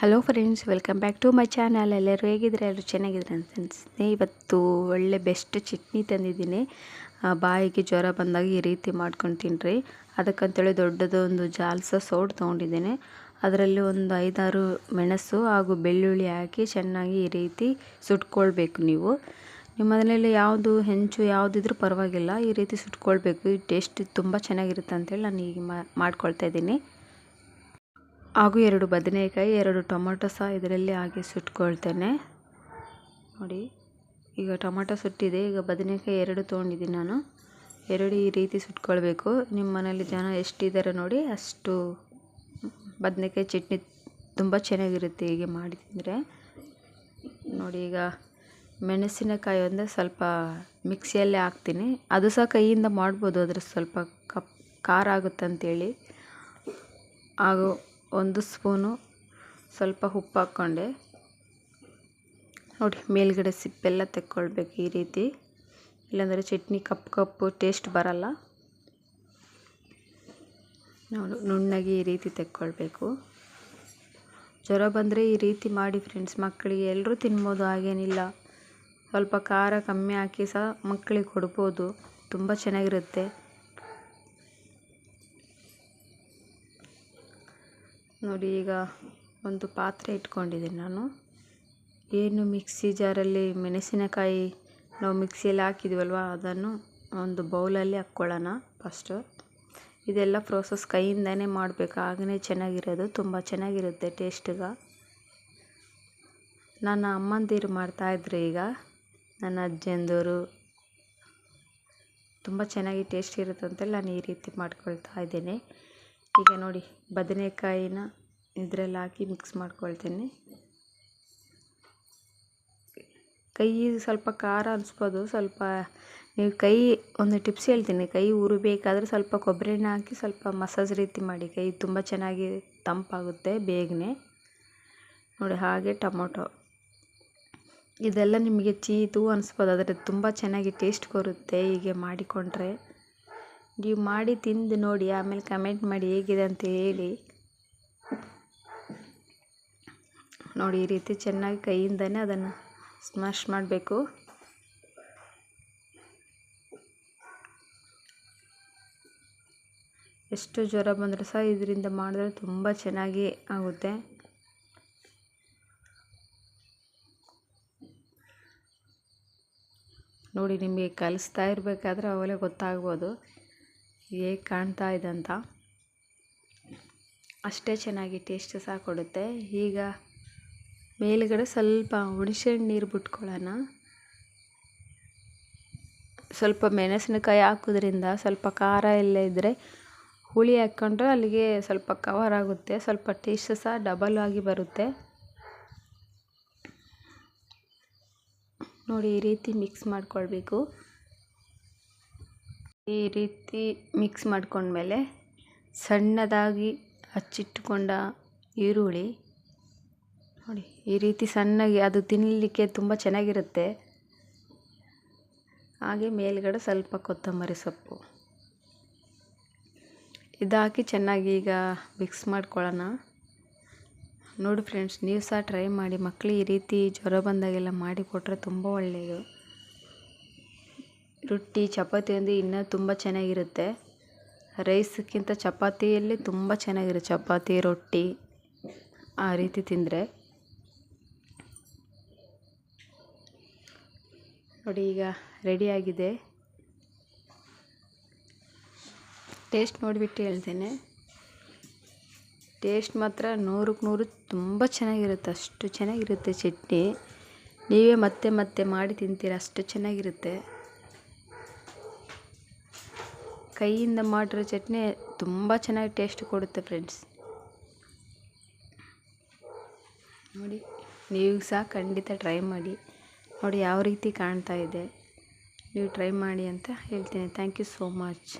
Hello friends welcome back to my channel ಎಲ್ಲರೂ ಹೇಗಿದ್ರೆ ಎಲ್ಲರೂ ಚೆನ್ನಾಗಿದ್ರೆ ಅಂತ ಅನಿಸ್ತೀನಿ ಇವತ್ತು ಒಳ್ಳೆ ಬೆಸ್ಟ್ ಚಟ್ನಿ ತಂದಿದ್ದೀನಿ. ಬಾಯಿಗೆ ಜ್ವರ ಬಂದಾಗ ಈ ರೀತಿ ಮಾಡ್ಕೊಂಡು ತಿನ್ನಿರಿ ಅದಕ್ಕಂತೇಳಿ ದೊಡ್ಡದೊಂದು ಜಾಲ್ಸ ಸೋಡ್ ತೊಗೊಂಡಿದ್ದೀನಿ. ಅದರಲ್ಲಿ ಒಂದು ಐದಾರು ಮೆಣಸು ಹಾಗೂ ಬೆಳ್ಳುಳ್ಳಿ ಹಾಕಿ ಚೆನ್ನಾಗಿ ಈ ರೀತಿ ಸುಟ್ಕೊಳ್ಬೇಕು ನೀವು. ನಿಮ್ಮ ಮನೆಯಲ್ಲಿ ಯಾವುದು ಹೆಂಚು ಯಾವುದಿದ್ರೂ ಪರವಾಗಿಲ್ಲ, ಈ ರೀತಿ ಸುಟ್ಕೊಳ್ಬೇಕು. ಈ ಟೇಸ್ಟ್ ತುಂಬ ಚೆನ್ನಾಗಿರುತ್ತೆ ಅಂತೇಳಿ ನಾನು ಈಗ ಮಾಡ್ಕೊಳ್ತಾ ಇದ್ದೀನಿ. ಹಾಗೂ ಎರಡು ಬದನೆಕಾಯಿ, ಎರಡು ಟೊಮೊಟೊ ಸಹ ಇದರಲ್ಲಿ ಹಾಕಿ ಸುಟ್ಕೊಳ್ತೇನೆ. ನೋಡಿ, ಈಗ ಟೊಮೊಟೊ ಸುಟ್ಟಿದೆ. ಈಗ ಬದನೆಕಾಯಿ ಎರಡು ತೊಗೊಂಡಿದ್ದೀನಿ ನಾನು. ಎರಡು ಈ ರೀತಿ ಸುಟ್ಕೊಳ್ಬೇಕು. ನಿಮ್ಮ ಮನೇಲಿ ಜನ ಎಷ್ಟಿದ್ದಾರೆ ನೋಡಿ, ಅಷ್ಟು ಬದನೆಕಾಯಿ ಚಟ್ನಿ ತುಂಬ ಚೆನ್ನಾಗಿರುತ್ತೆ ಹೀಗೆ ಮಾಡಿ ತಿಂದರೆ. ನೋಡಿ, ಈಗ ಮೆಣಸಿನಕಾಯಿ ಒಂದು ಸ್ವಲ್ಪ ಮಿಕ್ಸಿಯಲ್ಲೇ ಹಾಕ್ತೀನಿ. ಅದು ಸಹ ಕೈಯಿಂದ ಮಾಡ್ಬೋದು, ಅದ್ರ ಸ್ವಲ್ಪ ಕಪ್, ಖಾರ ಆಗುತ್ತಂತೇಳಿ ಹಾಗೂ ಒಂದು ಸ್ಪೂನು ಸ್ವಲ್ಪ ಉಪ್ಪು ಹಾಕ್ಕೊಂಡೆ. ನೋಡಿ, ಮೇಲ್ಗಡೆ ಸಿಪ್ಪೆಲ್ಲ ತೆಕ್ಕೊಳ್ಬೇಕು ಈ ರೀತಿ. ಇಲ್ಲಾಂದರೆ ಚಟ್ನಿ ಕಪ್ಪು ಕಪ್ಪು ಟೇಸ್ಟ್ ಬರಲ್ಲ. ನೋಡು, ನುಣ್ಣಗೆ ಈ ರೀತಿ ತೆಕ್ಕೊಳ್ಬೇಕು. ಜ್ವರ ಬಂದರೆ ಈ ರೀತಿ ಮಾಡಿ ಫ್ರೆಂಡ್ಸ್ ಮಕ್ಕಳಿಗೆ ಎಲ್ಲರೂ ತಿನ್ಬೋದು, ಹಾಗೇನಿಲ್ಲ. ಸ್ವಲ್ಪ ಖಾರ ಕಮ್ಮಿ ಹಾಕಿ ಸಹ ಮಕ್ಕಳಿಗೆ ಕೊಡ್ಬೋದು. ತುಂಬ ಚೆನ್ನಾಗಿರುತ್ತೆ. ನೋಡಿ, ಈಗ ಒಂದು ಪಾತ್ರೆ ಇಟ್ಕೊಂಡಿದ್ದೀನಿ ನಾನು. ಏನು ಮಿಕ್ಸಿ ಜಾರಲ್ಲಿ ಮೆಣಸಿನಕಾಯಿ ನಾವು ಮಿಕ್ಸಿಯಲ್ಲಿ ಹಾಕಿದ್ವಲ್ವ, ಅದನ್ನು ಒಂದು ಬೌಲಲ್ಲಿ ಹಾಕ್ಕೊಳ್ಳೋಣ ಫಸ್ಟು. ಇದೆಲ್ಲ ಪ್ರೋಸೆಸ್ ಕೈಯಿಂದನೇ ಮಾಡಬೇಕು ಆಗನೇ ಚೆನ್ನಾಗಿರೋದು, ತುಂಬ ಚೆನ್ನಾಗಿರುತ್ತೆ ಟೇಸ್ಟಿಗೆ. ನನ್ನ ಅಮ್ಮಂದಿರು ಮಾಡ್ತಾಯಿದ್ರು ಈಗ, ನನ್ನ ಅಜ್ಜಂದಿರು ತುಂಬ ಚೆನ್ನಾಗಿ ಟೇಸ್ಟ್ ಇರುತ್ತಂತೆ ನಾನು ಈ ರೀತಿ ಮಾಡ್ಕೊಳ್ತಾ ಇದ್ದೇನೆ. ಈಗ ನೋಡಿ ಬದನೆಕಾಯಿನ ಇದರಲ್ಲಿ ಹಾಕಿ ಮಿಕ್ಸ್ ಮಾಡ್ಕೊಳ್ತೀನಿ. ಕೈ ಸ್ವಲ್ಪ ಖಾರ ಅನಿಸ್ಬೋದು, ಸ್ವಲ್ಪ ನೀವು ಕೈ ಒಂದು ಟಿಪ್ಸ್ ಹೇಳ್ತೀನಿ. ಕೈ ಉರಿಬೇಕಾದ್ರೆ ಸ್ವಲ್ಪ ಕೊಬ್ಬರಿ ಎಣ್ಣೆ ಹಾಕಿ ಸ್ವಲ್ಪ ಮಸಾಜ್ ರೀತಿ ಮಾಡಿ. ಕೈ ತುಂಬ ಚೆನ್ನಾಗಿ ತಂಪಾಗುತ್ತೆ ಬೇಗನೆ. ನೋಡಿ ಹಾಗೆ ಟೊಮೊಟೊ. ಇದೆಲ್ಲ ನಿಮಗೆ ಚೀತು ಅನಿಸ್ಬೋದು, ಆದರೆ ತುಂಬ ಚೆನ್ನಾಗಿ ಟೇಸ್ಟ್ ಬರುತ್ತೆ ಹೀಗೆ ಮಾಡಿಕೊಂಡ್ರೆ. ನೀವು ಮಾಡಿ ತಿಂದು ನೋಡಿ, ಆಮೇಲೆ ಕಮೆಂಟ್ ಮಾಡಿ ಹೇಗಿದೆ ಅಂತ ಹೇಳಿ. ನೋಡಿ, ಈ ರೀತಿ ಚೆನ್ನಾಗಿ ಕೈಯಿಂದನೇ ಅದನ್ನು ಸ್ಮ್ಯಾಶ್ ಮಾಡಬೇಕು. ಎಷ್ಟು ಜ್ವರ ಬಂದರೂ ಸಹ ಇದರಿಂದ ಮಾಡಿದ್ರೆ ತುಂಬ ಚೆನ್ನಾಗಿ ಆಗುತ್ತೆ. ನೋಡಿ, ನಿಮಗೆ ಕಲಿಸ್ತಾ ಇರಬೇಕಾದ್ರೆ ಅವಾಗಲೇ ಗೊತ್ತಾಗ್ಬೋದು. ಹೇಗೆ ಕಾಣ್ತಾ ಇದೆ ಅಂತ ಅಷ್ಟೇ ಚೆನ್ನಾಗಿ ಟೇಸ್ಟ್ ಸಹ ಕೊಡುತ್ತೆ. ಈಗ ಮೇಲುಗಡೆ ಸ್ವಲ್ಪ ಹುಣಸೆಹಣ್ಣು ನೀರು ಬಿಟ್ಕೊಳ್ಳೋಣ. ಸ್ವಲ್ಪ ಮೆಣಸಿನಕಾಯಿ ಹಾಕೋದ್ರಿಂದ ಸ್ವಲ್ಪ ಖಾರ ಎಲ್ಲ ಇದ್ದರೆ ಹುಳಿ ಹಾಕ್ಕೊಂಡ್ರೆ ಅಲ್ಲಿಗೆ ಸ್ವಲ್ಪ ಕವರ್ ಆಗುತ್ತೆ. ಸ್ವಲ್ಪ ಟೇಸ್ಟ್ ಸಹ ಡಬಲ್ ಆಗಿ ಬರುತ್ತೆ. ನೋಡಿ ಈ ರೀತಿ ಮಿಕ್ಸ್ ಮಾಡ್ಕೊಳ್ಬೇಕು. ಈ ರೀತಿ ಮಿಕ್ಸ್ ಮಾಡ್ಕೊಂಡ್ಮೇಲೆ ಸಣ್ಣದಾಗಿ ಹಚ್ಚಿಟ್ಟುಕೊಂಡ ಈರುಳ್ಳಿ. ನೋಡಿ, ಈ ರೀತಿ ಸಣ್ಣಗೆ ಅದು ತಿನ್ನಲಿಕ್ಕೆ ತುಂಬ ಚೆನ್ನಾಗಿರುತ್ತೆ. ಹಾಗೆ ಮೇಲ್ಗಡೆ ಸ್ವಲ್ಪ ಕೊತ್ತಂಬರಿ ಸೊಪ್ಪು. ಇದಾಕಿ ಚೆನ್ನಾಗಿ ಈಗ ಮಿಕ್ಸ್ ಮಾಡ್ಕೊಳ್ಳೋಣ. ನೋಡಿ ಫ್ರೆಂಡ್ಸ್ ನೀವು ಸಹ ಟ್ರೈ ಮಾಡಿ. ಮಕ್ಕಳು ಈ ರೀತಿ ಜ್ವರ ಬಂದಾಗೆಲ್ಲ ಮಾಡಿಕೊಟ್ರೆ ತುಂಬ ಒಳ್ಳೆಯದು. ರೊಟ್ಟಿ, ಚಪಾತಿ ಅಂದರೆ ಇನ್ನೂ ತುಂಬ ಚೆನ್ನಾಗಿರುತ್ತೆ. ರೈಸ್ಕ್ಕಿಂತ ಚಪಾತಿಯಲ್ಲಿ ತುಂಬ ಚೆನ್ನಾಗಿರುತ್ತೆ ಚಪಾತಿ, ರೊಟ್ಟಿ ಆ ರೀತಿ ತಿಂದರೆ. ನೋಡಿ ಈಗ ರೆಡಿಯಾಗಿದೆ ಟೇಸ್ಟ್ ನೋಡಿಬಿಟ್ಟು ಹೇಳ್ತೇನೆ. ಟೇಸ್ಟ್ ಮಾತ್ರ ನೂರಕ್ಕೆ ನೂರು ತುಂಬ ಚೆನ್ನಾಗಿರುತ್ತೆ. ಅಷ್ಟು ಚೆನ್ನಾಗಿರುತ್ತೆ ಚಟ್ನಿ. ನೀವೇ ಮತ್ತೆ ಮತ್ತೆ ಮಾಡಿ ತಿಂತೀರ, ಅಷ್ಟು ಚೆನ್ನಾಗಿರುತ್ತೆ. ಕೈಯಿಂದ ಮಾಡಿರೋ ಚಟ್ನಿ ತುಂಬ ಚೆನ್ನಾಗಿ ಟೇಸ್ಟ್ ಕೊಡುತ್ತೆ ಫ್ರೆಂಡ್ಸ್ ನೋಡಿ, ನೀವು ಸಹ ಖಂಡಿತ ಟ್ರೈ ಮಾಡಿ. ನೋಡಿ, ಯಾವ ರೀತಿ ಕಾಣ್ತಾ ಇದೆ. ನೀವು ಟ್ರೈ ಮಾಡಿ ಅಂತ ಹೇಳ್ತೀನಿ. Thank you so much